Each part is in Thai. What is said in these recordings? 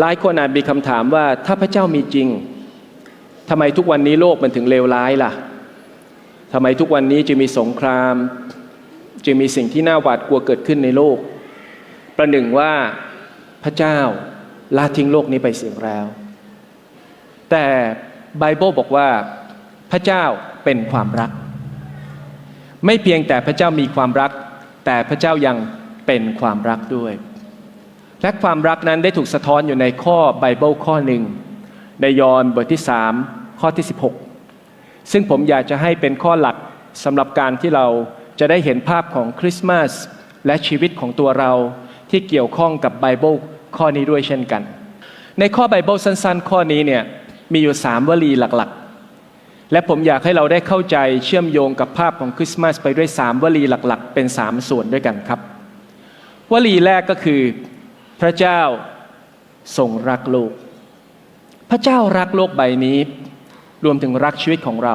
หลายคนอาจมีคำถามว่าถ้าพระเจ้ามีจริงทำไมทุกวันนี้โลกมันถึงเลวร้ายล่ะทำไมทุกวันนี้จึงมีสงคราม จึงมีสิ่งที่น่าหวาดกลัวเกิดขึ้นในโลก ประหนึ่งว่าพระเจ้าละทิ้งโลกนี้ไปเสียแล้ว แต่ไบเบิลบอกว่าพระเจ้าเป็นความรัก ไม่เพียงแต่พระเจ้ามีความรัก แต่พระเจ้ายังเป็นความรักด้วย และความรักนั้นได้ถูกสะท้อนอยู่ในข้อไบเบิลข้อหนึ่ง ในยอห์นบทที่ 3 ข้อที่ 16 ซึ่งผมอยากจะให้เป็นข้อหลักสำหรับการที่เราจะได้เห็นภาพของคริสต์มาสและชีวิตของตัวเราที่เกี่ยวข้องกับไบเบิลข้อนี้ด้วยเช่นกัน ในข้อไบเบิลสั้นๆ ข้อนี้เนี่ยมีอยู่สามวลีหลักๆ และผมอยากให้เราได้เข้าใจเชื่อมโยงกับภาพของคริสต์มาสไปด้วยสามวลีหลักๆ เป็นสามส่วนด้วยกันครับ วลีแรกก็คือ พระเจ้าทรงรักโลก พระเจ้ารักโลกใบนี้ รวมถึงรักชีวิตของเรา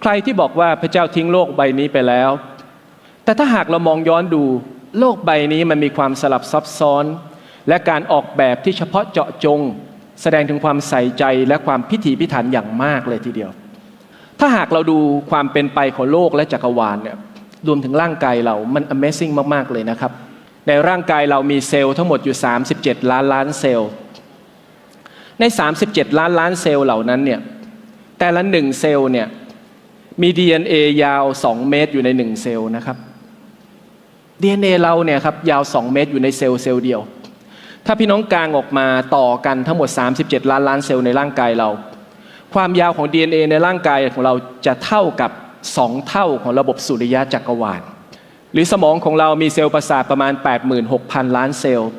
ใครที่บอกว่าพระเจ้าทิ้งโลกใบนี้ไปแล้ว แต่ถ้าหากเรามองย้อนดูโลกใบนี้มันมีความสลับซับซ้อน และการออกแบบที่เฉพาะเจาะจง แสดงถึงความใส่ใจและความพิถีพิถันอย่างมากเลยทีเดียว ถ้าหากเราดูความเป็นไปของโลกและจักรวาลเนี่ยรวมถึงร่างกายเรามัน Amazing มาก ๆ เลยนะครับ ในร่างกายเรามีเซลล์ทั้งหมดอยู่ 37 ล้านล้านเซลล์ ใน 37 ล้านล้านเซลล์เหล่านั้นเนี่ยแต่ละหนึ่งเซลล์เนี่ยมี DNA ยาว 2 เมตรอยู่ในหนึ่งเซลล์นะครับ DNA เราเนี่ยครับยาว 2 เมตรอยู่ในเซลล์เซลล์เดียว ถ้าพี่น้องกลางออกมาต่อกันทั้งหมด 37 ล้านล้านเซลล์ในร่างกายเรา ความยาวของ DNA ในร่างกายของเราจะเท่ากับ 2 เท่าของระบบสุริยะจักรวาล หรือสมองของเรามีเซลล์ประสาทประมาณ 86,000 ล้านเซลล์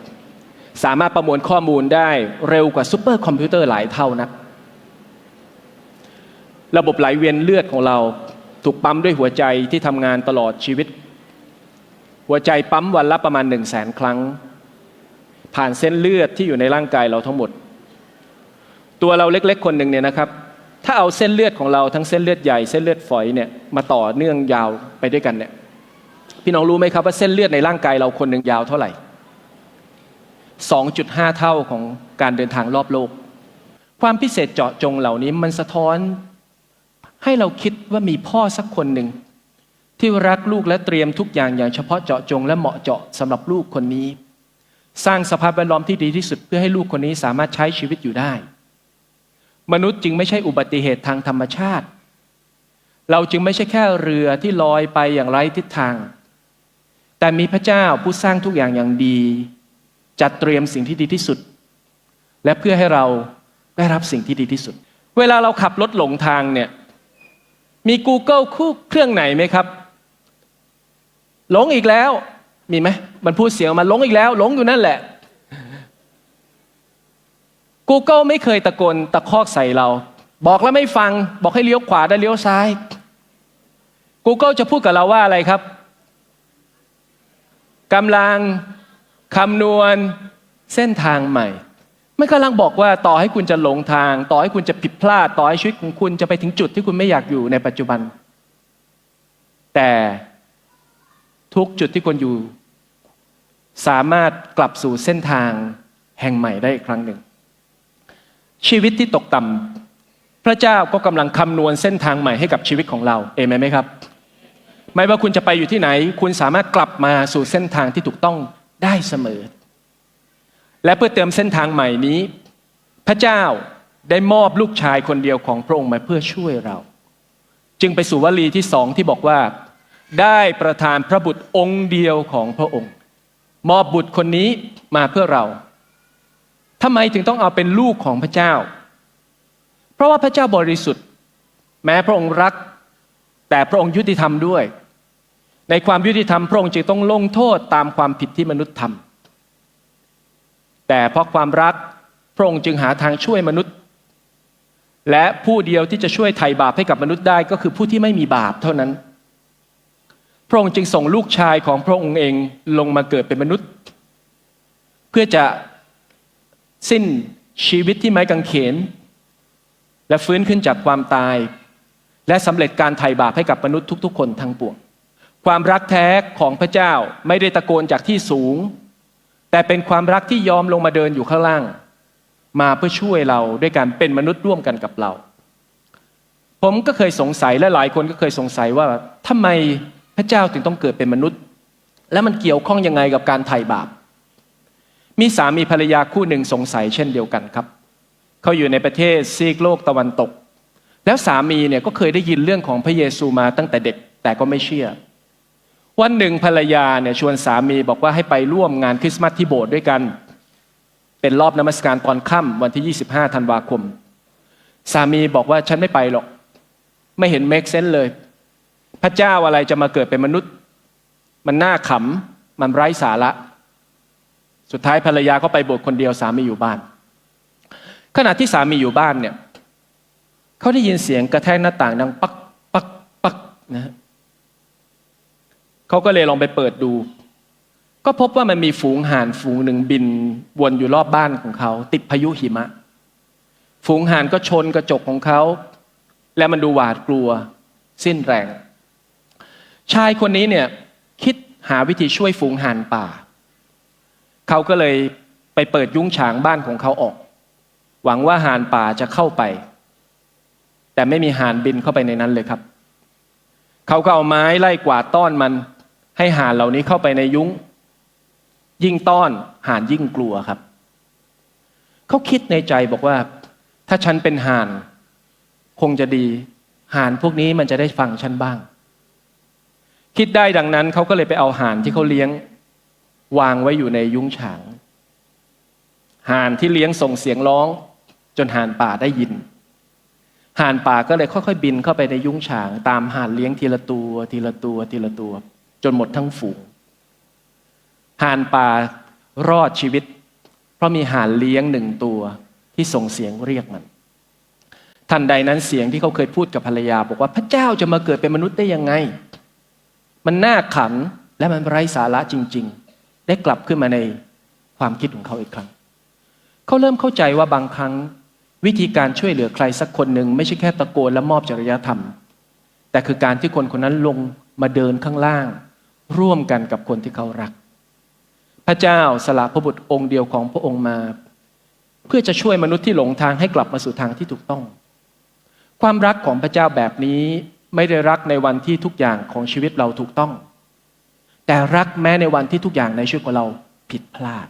สามารถประมวลข้อมูลได้เร็วกว่าซูเปอร์คอมพิวเตอร์หลายเท่านัก ระบบไหลเวียนเลือดของเราถูกปั๊มด้วยหัวใจที่ทำงานตลอดชีวิต หัวใจปั๊มวันละประมาณ 1 0 0 0 0แสนครั้ง ผ่านเส้นเลือดที่อยู่ในร่างกายเราทั้งหมด ตัวเราเล็กๆ คนหนึ่งเนี่ยนะครับ ถ้าเอาเส้นเลือดของเราทั้งเส้นเลือดใหญ่เส้นเลือดฝอยเนี่ยมาต่อเนื่องยาวไปด้วยกันเนี่ย พี่น้องรู้ไหมครับว่าเส้นเลือดในร่างกายเราคนหนึ่งยาวเท่าไหร่ 2.5 เท่าของการเดินทางรอบโลก ความพิเศษเจาะจงเหล่านี้มันสะท้อน ให้เราคิดว่ามีพ่อสักคนหนึ่ง ที่รักลูกและเตรียมทุกอย่างอย่างเฉพาะเจาะจงและเหมาะเจาะสำหรับลูกคนนี้ สร้างสภาพแวดล้อมที่ดีที่สุด เพื่อให้ลูกคนนี้สามารถใช้ชีวิตอยู่ได้ มนุษย์จึงไม่ใช่อุบัติเหตุทางธรรมชาติ เราจึงไม่ใช่แค่เรือที่ลอยไปอย่างไร้ทิศทาง แต่มีพระเจ้าผู้สร้างทุกอย่างอย่างดี จัดเตรียมสิ่งที่ดีที่สุด และเพื่อให้เราได้รับสิ่งที่ดีที่สุด เวลาเราขับรถหลงทางเนี่ยมี Google คู่เครื่องไหนไหมครับ หลงอีกแล้วมีไหมมันพูดเสียงมาหลงอีกแล้ว หลงอยู่นั่นแหละ Google ไม่เคยตะโกนตะคอกใส่เรา บอกแล้วไม่ฟังบอกให้เลี้ยวขวาได้เลี้ยวซ้าย Google จะพูดกับเราว่าอะไรครับ กำลังคำนวณเส้นทางใหม่ไม่กำลังบอกว่าต่อให้คุณจะหลงทาง ต่อให้คุณจะผิดพลาด ต่อให้ชีวิตของคุณจะไปถึงจุดที่คุณไม่อยากอยู่ในปัจจุบัน แต่ทุกจุดที่คุณอยู่ สามารถกลับสู่เส้นทางแห่งใหม่ได้อีกครั้งหนึ่ง ชีวิตที่ตกต่ำพระเจ้าก็กำลังคำนวณเส้นทางใหม่ให้กับชีวิตของเรา เอเมนไหมครับ ไม่ว่าคุณจะไปอยู่ที่ไหน คุณสามารถกลับมาสู่เส้นทางที่ถูกต้องได้เสมอ และเพื่อเติมเส้นทางใหม่นี้ พระเจ้าได้มอบลูกชายคนเดียวของพระองค์มาเพื่อช่วยเรา จึงไปสู่วลีที่สองที่บอกว่า ได้ประทานพระบุตรองค์เดียวของพระองค์ มอบบุตรคนนี้มาเพื่อเราทำไมถึงต้องเอาเป็นลูกของพระเจ้า เพราะว่าพระเจ้าบริสุทธิ์ แม้พระองค์รัก แต่พระองค์ยุติธรรมด้วย ในความยุติธรรมพระองค์จึงต้องลงโทษตามความผิดที่มนุษย์ทำแต่เพราะความรักพระองค์จึงหาทางช่วยมนุษย์ และผู้เดียวที่จะช่วยไถ่บาปให้กับมนุษย์ได้ก็คือผู้ที่ไม่มีบาปเท่านั้น พระองค์จึงส่งลูกชายของพระองค์เองลงมาเกิดเป็นมนุษย์ เพื่อจะสิ้นชีวิตที่ไม้กางเขน และฟื้นขึ้นจากความตาย และสำเร็จการไถ่บาปให้กับมนุษย์ทุก ๆ คนทั้งปวง ความรักแท้ของพระเจ้าไม่ได้ตะโกนจากที่สูง แต่เป็นความรักที่ยอมลงมาเดินอยู่ข้างล่าง มาเพื่อช่วยเราด้วยการเป็นมนุษย์ร่วมกันกับเรา ผมก็เคยสงสัยและหลายคนก็เคยสงสัยว่าทำไมพระเจ้าถึงต้องเกิดเป็นมนุษย์ และมันเกี่ยวข้องยังไงกับการไถ่บาป มีสามีภรรยาคู่หนึ่งสงสัยเช่นเดียวกันครับ เขาอยู่ในประเทศซีกโลกตะวันตก แล้วสามีเนี่ยก็เคยได้ยินเรื่องของพระเยซูมาตั้งแต่เด็กแต่ก็ไม่เชื่อ วันหนึ่งภรรยาเนี่ยชวนสามีบอกว่าให้ไปร่วมงานคริสต์มาสที่โบสถ์ด้วยกัน เป็นรอบนมัสการตอนค่ำวันที่ 25 ธันวาคม สามีบอกว่าฉันไม่ไปหรอก ไม่เห็นเมคเซนเลย พระเจ้าอะไรจะมาเกิดเป็นมนุษย์ มันน่าขำมันไร้สาระ สุดท้ายภรรยาก็ไปโบสถ์คนเดียวสามีอยู่บ้าน ขณะที่สามีอยู่บ้านเนี่ย เขาได้ยินเสียงกระแทกหน้าต่างดังปักปักปักนะฮะเขาก็เลยลองไปเปิดดู ก็พบว่ามันมีฝูงห่านฝูงหนึ่งบินวนอยู่รอบบ้านของเขา ติดพายุหิมะ ฝูงห่านก็ชนกระจกของเขา และมันดูหวาดกลัว สิ้นแรง ชายคนนี้เนี่ยคิดหาวิธีช่วยฝูงห่านป่า เขาก็เลยไปเปิดยุ้งฉางบ้านของเขาออก หวังว่าห่านป่าจะเข้าไป แต่ไม่มีห่านบินเข้าไปในนั้นเลยครับ เขาก็เอาไม้ไล่กวาดต้อนมัน ให้ห่านเหล่านี้เข้าไปในยุ้ง ยิ่งต้อนห่านยิ่งกลัวครับ เขาคิดในใจบอกว่า ถ้าฉันเป็นห่าน คงจะดีห่านพวกนี้มันจะได้ฟังฉันบ้าง คิดได้ดังนั้นเขาก็เลยไปเอาห่านที่เขาเลี้ยง วางไว้อยู่ในยุ้งฉางห่านที่เลี้ยงส่งเสียงร้อง จนห่านป่าได้ยิน ห่านป่าก็เลยค่อยๆ บินเข้าไปในยุ้งฉาง ตามห่านเลี้ยงทีละตัว ทีละตัว ทีละตัว จนหมดทั้งฝูงห่านป่ารอดชีวิต เพราะมีห่านเลี้ยงหนึ่งตัวที่ส่งเสียงเรียกมันทันใดนั้นเสียงที่เขาเคยพูดกับภรรยา บอกว่าพระเจ้าจะมาเกิดเป็นมนุษย์ได้ยังไง มันน่าขันและมันไร้สาระจริง ๆ ได้กลับขึ้นมาในความคิดของเขาอีกครั้ง เขาเริ่มเข้าใจว่าบางครั้ง วิธีการช่วยเหลือใครสักคนหนึ่งไม่ใช่แค่ตะโกนและมอบจริยธรรม แต่คือการที่คนคนนั้นลงมาเดินข้างล่าง ร่วมกันกับคนที่เขารัก พระเจ้าสละพระบุตรองค์เดียวของพระองค์มา เพื่อจะช่วยมนุษย์ที่หลงทางให้กลับมาสู่ทางที่ถูกต้อง ความรักของพระเจ้าแบบนี้ไม่ได้รักในวันที่ทุกอย่างของชีวิตเราถูกต้อง แต่รักแม้ในวันที่ทุกอย่างในชีวิตของเราผิดพลาด